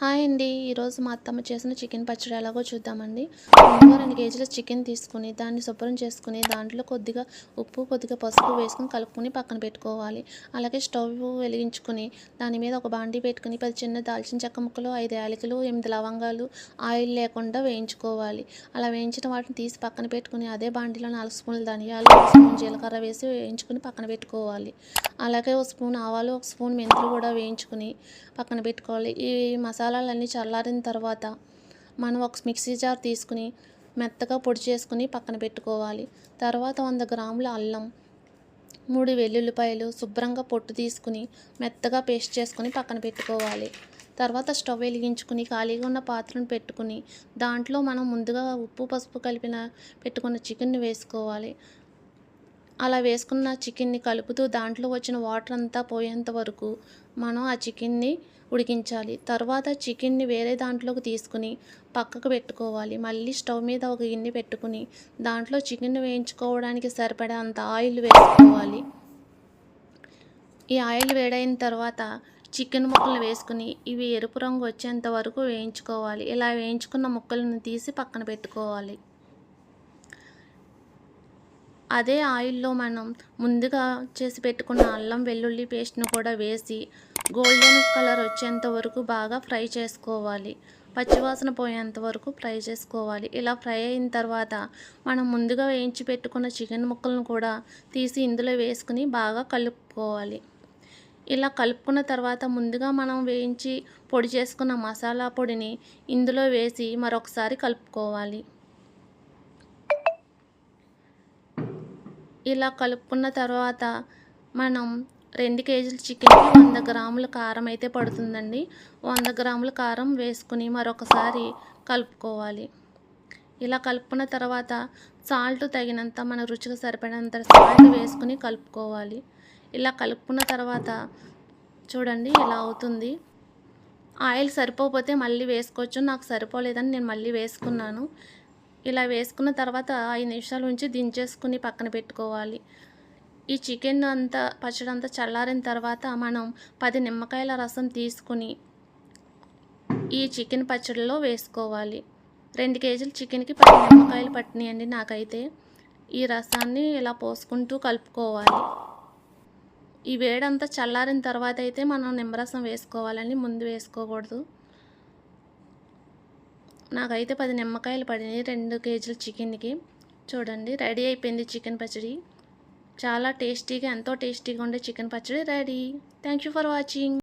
Hi అండి. ఈరోజు మా అత్తమ్మ చేసిన చికెన్ పచ్చడి ఎలాగో చూద్దామండి. ముందుగా రెండు కేజీల చికెన్ తీసుకుని దాన్ని శుభ్రం చేసుకుని దాంట్లో కొద్దిగా ఉప్పు కొద్దిగా పసుపు వేసుకుని కలుపుకొని పక్కన పెట్టుకోవాలి. అలాగే స్టవ్ వెలిగించుకుని దాని మీద ఒక బాండీ పెట్టుకుని పది చిన్న దాల్చిన చెక్క ముక్కలు ఐదు యాలకులు ఎనిమిది లవంగాలు ఆయిల్ లేకుండా వేయించుకోవాలి. అలా వేయించిన వాటిని తీసి పక్కన పెట్టుకుని అదే బాండీలో నాలుగు స్పూన్లు ధనియాలు ఒక స్పూన్ జీలకర్ర వేసి వేయించుకుని పక్కన పెట్టుకోవాలి. అలాగే ఒక స్పూన్ ఆవాలు ఒక స్పూన్ మెంతులు కూడా వేయించుకుని పక్కన పెట్టుకోవాలి. ఈ మసాలా మసాలాలన్నీ చల్లారిన తర్వాత మనం ఒక మిక్సీ జార్ తీసుకుని మెత్తగా పొడి చేసుకుని పక్కన పెట్టుకోవాలి. తర్వాత వంద గ్రాముల అల్లం మూడు వెల్లుల్లిపాయలు శుభ్రంగా పొట్టు తీసుకుని మెత్తగా పేస్ట్ చేసుకుని పక్కన పెట్టుకోవాలి. తర్వాత స్టవ్ వెలిగించుకుని ఖాళీగా ఉన్న పాత్రను పెట్టుకుని దాంట్లో మనం ముందుగా ఉప్పు పసుపు కలిపిన పెట్టుకున్న చికెన్ వేసుకోవాలి. అలా వేసుకున్న చికెన్ని కలుపుతూ దాంట్లో వచ్చిన వాటర్ అంతా పోయేంత వరకు మనం ఆ చికెన్ని ఉడికించాలి. తర్వాత చికెన్ని వేరే దాంట్లోకి తీసుకుని పక్కకు పెట్టుకోవాలి. మళ్ళీ స్టవ్ మీద ఒక గిన్నె పెట్టుకుని దాంట్లో చికెన్ వేయించుకోవడానికి సరిపడే అంత ఆయిల్ వేసుకోవాలి. ఈ ఆయిల్ వేడైన తర్వాత చికెన్ ముక్కలు వేసుకుని ఇవి ఎరుపు రంగు వచ్చేంత వరకు వేయించుకోవాలి. ఇలా వేయించుకున్న ముక్కలను తీసి పక్కన పెట్టుకోవాలి. అదే ఆయిల్లో మనం ముందుగా చేసి పెట్టుకున్న అల్లం వెల్లుల్లి పేస్ట్ను కూడా వేసి గోల్డెన్ కలర్ వచ్చేంత వరకు బాగా ఫ్రై చేసుకోవాలి. పచ్చివాసన పోయేంత వరకు ఫ్రై చేసుకోవాలి. ఇలా ఫ్రై అయిన తర్వాత మనం ముందుగా వేయించి పెట్టుకున్న చికెన్ ముక్కలను కూడా తీసి ఇందులో వేసుకుని బాగా కలుపుకోవాలి. ఇలా కలుపుకున్న తర్వాత ముందుగా మనం వేయించి పొడి చేసుకున్న మసాలా పొడిని ఇందులో వేసి మరొకసారి కలుపుకోవాలి. ఇలా కలుపుకున్న తర్వాత మనం రెండు కేజీల చికెన్కి వంద గ్రాముల కారం అయితే పడుతుందండి. వంద గ్రాముల కారం వేసుకుని మరొకసారి కలుపుకోవాలి. ఇలా కలుపుకున్న తర్వాత సాల్ట్ తగినంత మన రుచికి సరిపడినంత సాల్ట్ వేసుకుని కలుపుకోవాలి. ఇలా కలుపుకున్న తర్వాత చూడండి ఇలా అవుతుంది. ఆయిల్ సరిపోతే మళ్ళీ వేసుకోవచ్చు. నాకు సరిపోలేదని నేను మళ్ళీ వేసుకున్నాను. ఇలా వేసుకున్న తర్వాత ఐదు నిమిషాలు ఉంచి దించేసుకుని పక్కన పెట్టుకోవాలి. ఈ చికెన్ అంతా పచ్చడి అంతా చల్లారిన తర్వాత మనం పది నిమ్మకాయల రసం తీసుకుని ఈ చికెన్ పచ్చడిలో వేసుకోవాలి. రెండు కేజీల చికెన్కి పది నిమ్మకాయలు పట్టినాయండి నాకైతే. ఈ రసాన్ని ఇలా పోసుకుంటూ కలుపుకోవాలి. ఈ వేడంతా చల్లారిన తర్వాత అయితే మనం నిమ్మరసం వేసుకోవాలని ముందు వేసుకోకూడదు. నాకైతే పది నిమ్మకాయలు పడినాయి రెండు కేజీల చికెన్కి. చూడండి రెడీ అయిపోయింది చికెన్ పచ్చడి. చాలా టేస్టీగా ఎంతో టేస్టీగా ఉండే చికెన్ పచ్చడి ready. Thank you for watching.